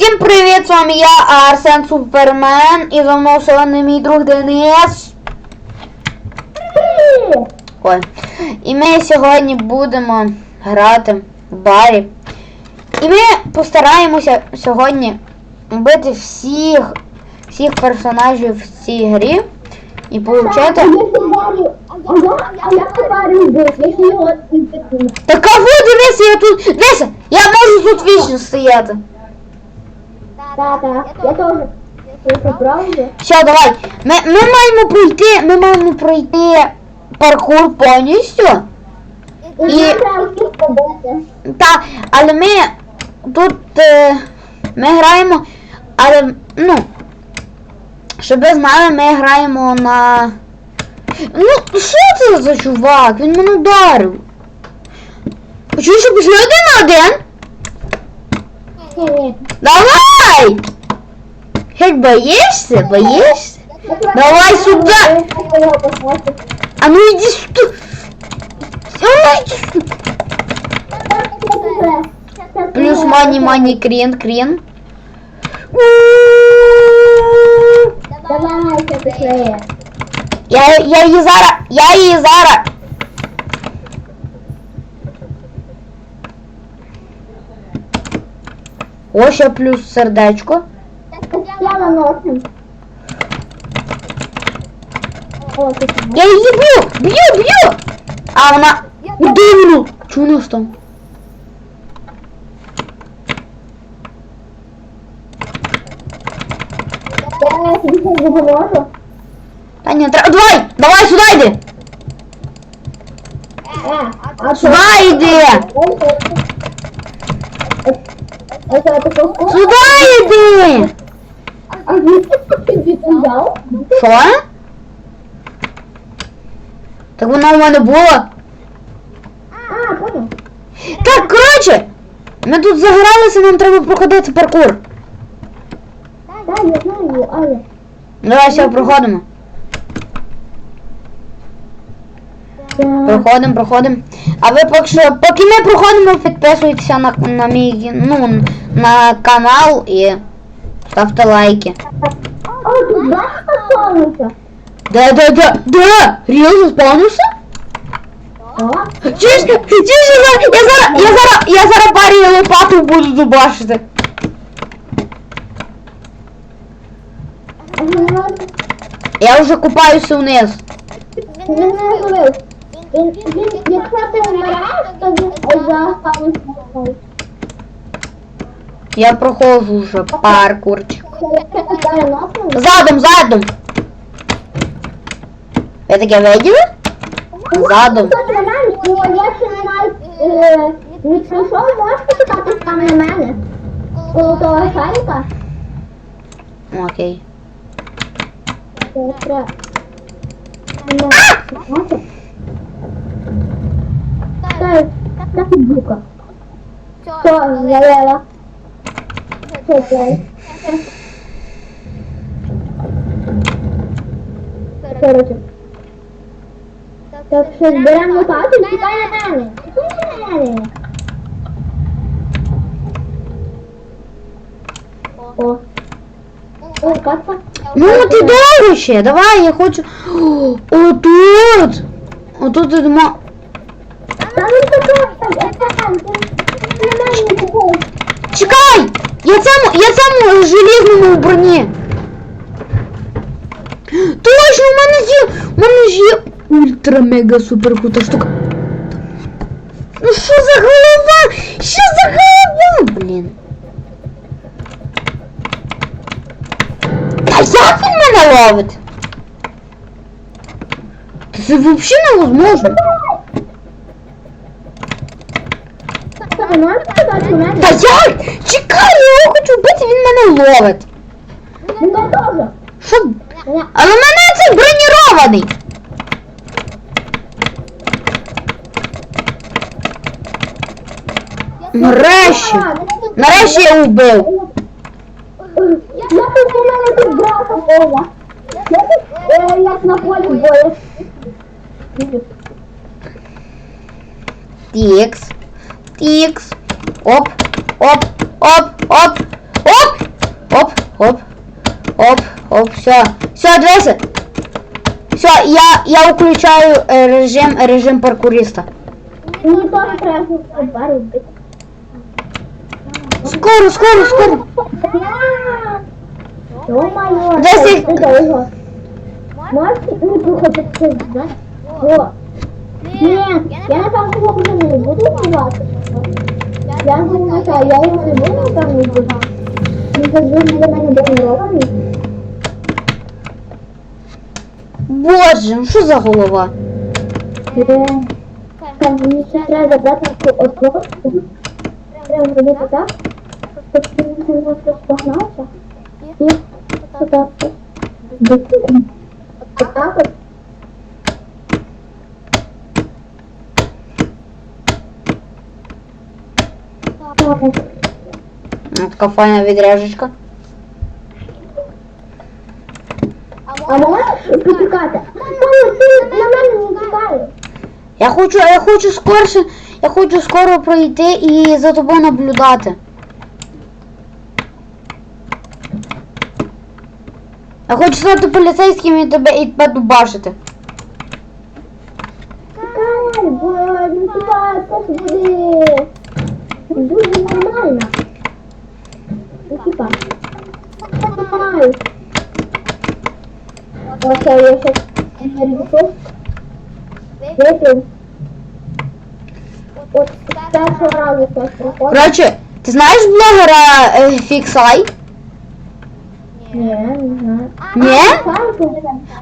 Всім привіт, з вами я, Арсен Супермен, і за мною сьогодні мій друг Денис. Ой. І ми сьогодні будемо грати в барі. І ми постараємося сьогодні вбити всіх, всіх персонажів в цій грі і получати. А я, а я товарю вбив, якщо його інфекують. Та кого дивися, я тут. Дивися, я можу тут вічно стояти. Так, так, я правда? Все, давай. Ми, ми маємо пройти, ми маємо пройти паркур повністю. І І- треба. Та, але ми тут е, ми граємо, але ну, щоб ви знали, ми граємо на. Ну, що це за чувак? Він мене ударив. Чуєш, що пішли один на один? Ні, ні. Давай! Геть боїшся? Боїшся? Давай сюди. Я його посмотрю. А ну иди сюда. А ну иди сюда. Плюс мани, мани, крен, крен. Давай, це пішли. Я, я її зараз, я її О, ще плюс сердечко. Я наносим. О, тут Я її б'ю, б'ю, б'ю. А вона дивно. Чого у нас там? я нічого не допоможу. Та ні, треба. Давай, давай сюди йди. Е, а Сюди йди. Сюди йди. А звідки взяв? Що? Так вона у мене була. А, понял. Так, коротше, ми тут загралися, нам треба проходити паркур. Так, я знаю, але... Давай все проходимо. Проходимо, проходимо. А ви поки що, поки ми проходимо, підписуйтеся на, на мій ну, на канал і ставте лайки. О, тут сонце? Де, де, де, де? Ріл заспавнився? Так. Чуєш, чуєш, я зараз, я зараз, я зараз, я зараз парі лопату буду зубашити. Я вже купаюся вниз. Він не зловив. Він, він, якщо ти вмираєш, то він заставить собою. Я проходжу вже паркурчик. Задом, задом. Ви таке виділи? Задом. Бо я ще е, не прийшов, можеш почекати там на мене. Коло шарика. Окей. так і бука. Що, залила? Що це? Короче. Так що зберемо лопату і тікай на мене. Тікай на мене. О. О, катка. Ну ти довго ще, давай, я хочу. О, Отут! Отут йдемо. Та ну що там, я там, ти на мене не купуй. Чекай! Я цьому, я цьому желізному в броні. Точно, у мене є, у мене ж є ультра мега супер крута штука. Ну що за голова? Що за голова? Блін. Та як він мене ловить? Та це взагалі невозможно. Та можеш сказати на мене? Та як? Чекай, я його хочу вбити, він мене ловить. Ну то теж. Що? Ня. Але в мене це бронірований. Нарешті. Нарешті я вбив. Я тут у мене тут брата Оля. Я тут е, як на полі бою. Тікс. Тікс. Оп. Оп. Оп. Оп. Оп. Оп. Оп, оп, все. Все, дивися. Все, я, я включаю е, режим, режим паркуриста. Мені теж треба два робити. Скоро, скоро, скоро. Ё-моё, Десять. це довго. Можете не проходити це, знаєш? О, ні, я напевно його вже не буду вбивати. Я не знаю, я його не буду вбивати. Він завжди для мене бронірований. Боже, ну що за голова? Так, мені ще треба забрати цю отводку. Треба зробити так, щоб він не просто погнався. І отак. Отак от. Така файна відряжечка. А можеш почекати? Мамо, ти на мене не чекаєш. Я хочу, я хочу скорше, я хочу скоро пройти і за тобою наблюдати. Я хочу стати поліцейським і тебе і тебе. Чекай, бо ну типа це ж буде дуже нормально. Ну типа. Я знаю. Окей, я щас енергетик. Випив. От з першого разу. Коротше, ти знаєш блогера е, Фіксай? Ні, не знаю. Ні?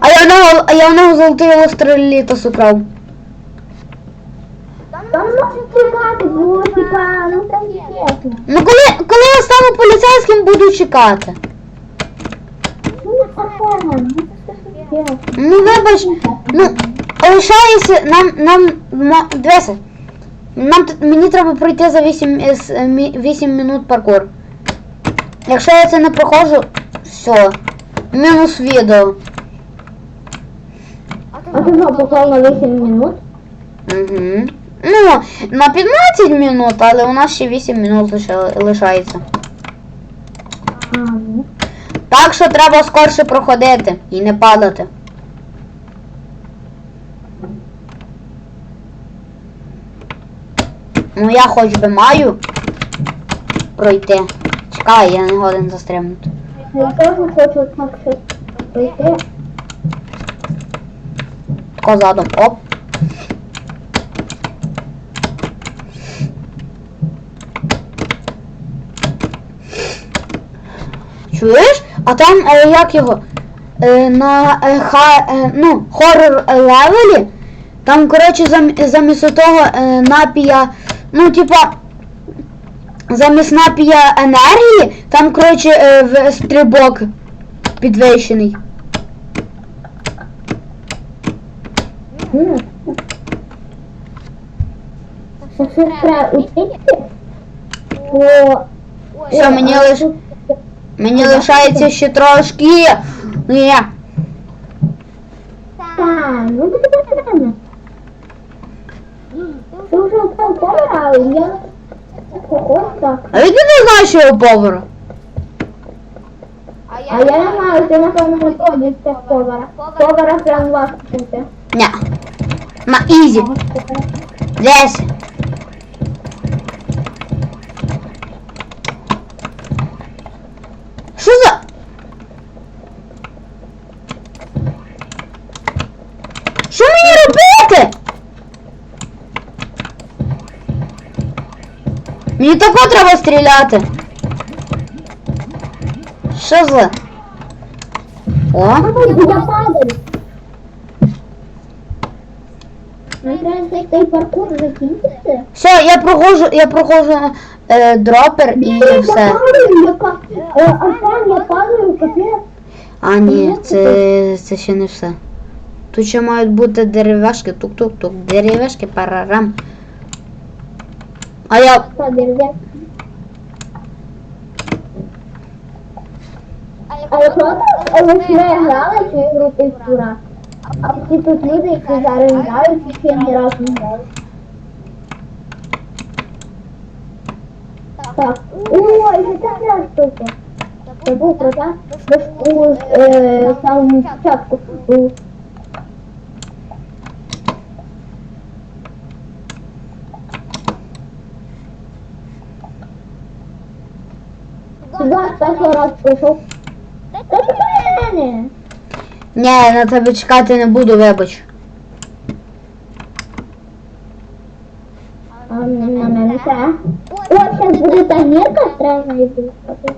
А я в нього, а я в нього золотий електроелітос украв. Там чекати, бо типа, ну там чесно. Ну коли, коли я стану поліцейським, буду чекати. Ну не ну. Ну вибач, ну лишається нам нам дивися. Нам мені треба пройти за 8, е, с- е, мі- 8 минут паркур. Якщо я це не проходжу, все. Мінус відео. А ти поклав на 8 минут? Угу. Ну, на 15 минут, але у нас ще 8 минут лишається. А, ну. Так що треба скорше проходити і не падати. Ну я хоч би маю пройти. Чекай, я не годен застрибнути. Я теж хочу так щось пройти. Тако задом. Оп. Чуєш? А там е, як його? Е, на е, ха, е, ну, хоррор левелі. Там, коротше, зам, замість того е, напія, ну, типа, замість напія енергії, там, коротше, е, в стрибок підвищений. Все, мені лиш... Мені лишається ще трошки. Ні. Так, ну ти тебе. Ти вже повара, але я так. А ти не знаєш його повара? А я не знаю, ти напевно готовий цих повара. Повара прям бути. Ні. На ізі. Десь. Мені тако треба стріляти. Що за? О. Я падаю. Паркур. Все, я проходжу, я проходжу е, дропер і все. яка... Е, я падаю, капець. А ні, це, це ще не все. Тут ще мають бути деревяшки, тук-тук-тук, деревяшки, парарам. А я. Дерев'я. Але просто ось ми грали цю ігру півтора. А всі тут люди, які зараз грають, ще ні разу не грали. Так. Ой, це ця штука. Це був протяг десь у е, самому початку. У- Першого раз прийшов. Та ти мене! Ні, на тебе чекати не буду, вибач. А на мене це. О, зараз буде та гірка, треба її виспати.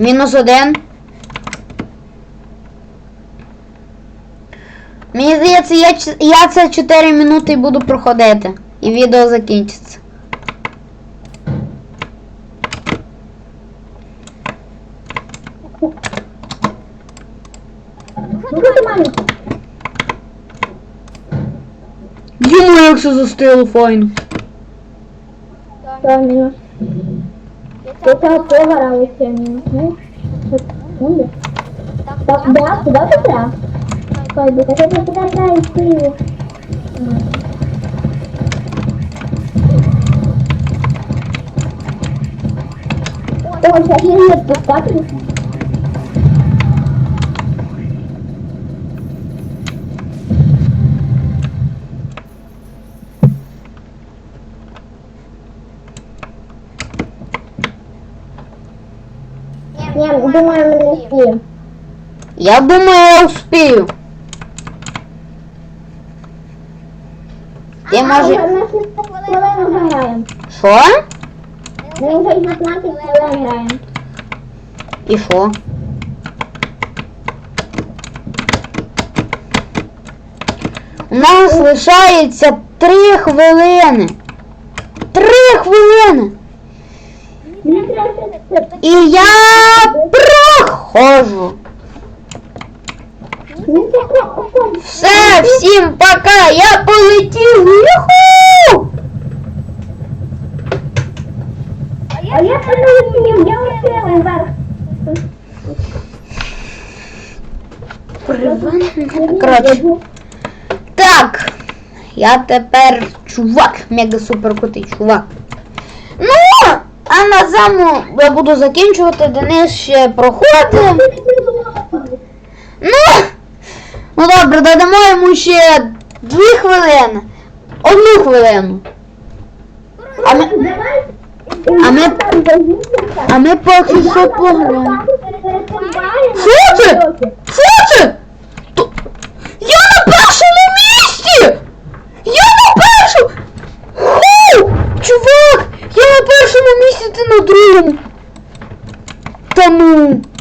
Мінус один. Мені здається, я, ч- я це 4 минути буду проходити. І відео закінчиться. Ну що ти маєш? Йому як все застило файно. Що мінус? Це ця погора оце мінус. Ну, що секунди. Так, да, куди ти треба? Стой, бо таке ти туди треба йти. О, зараз я її відпускати. Ні, думаю, ми не спіємо. Я думаю, я успію. Ти може. Ми вже 16 хвилин граємо. Що? Ми вже 16 хвилин граємо. І що? У нас лишається 3 хвилини. 3 хвилини. Мені треба І я проходжу. Мені Все, всім пока, я полетів. Юху! А я полетів, я летіла вверх. Коротше. Так, я тепер чувак, мега супер крутий чувак. А на цьому я буду закінчувати, Денис ще проходить. Ну, ну добре, додамо йому ще дві хвилини. Одну хвилину. А ми, А ми- а ми поки що пограємо. Що це? То- Я на першому місці! Я на першому! Ху! Чувак! Я на першому місці, ти на другому! Та!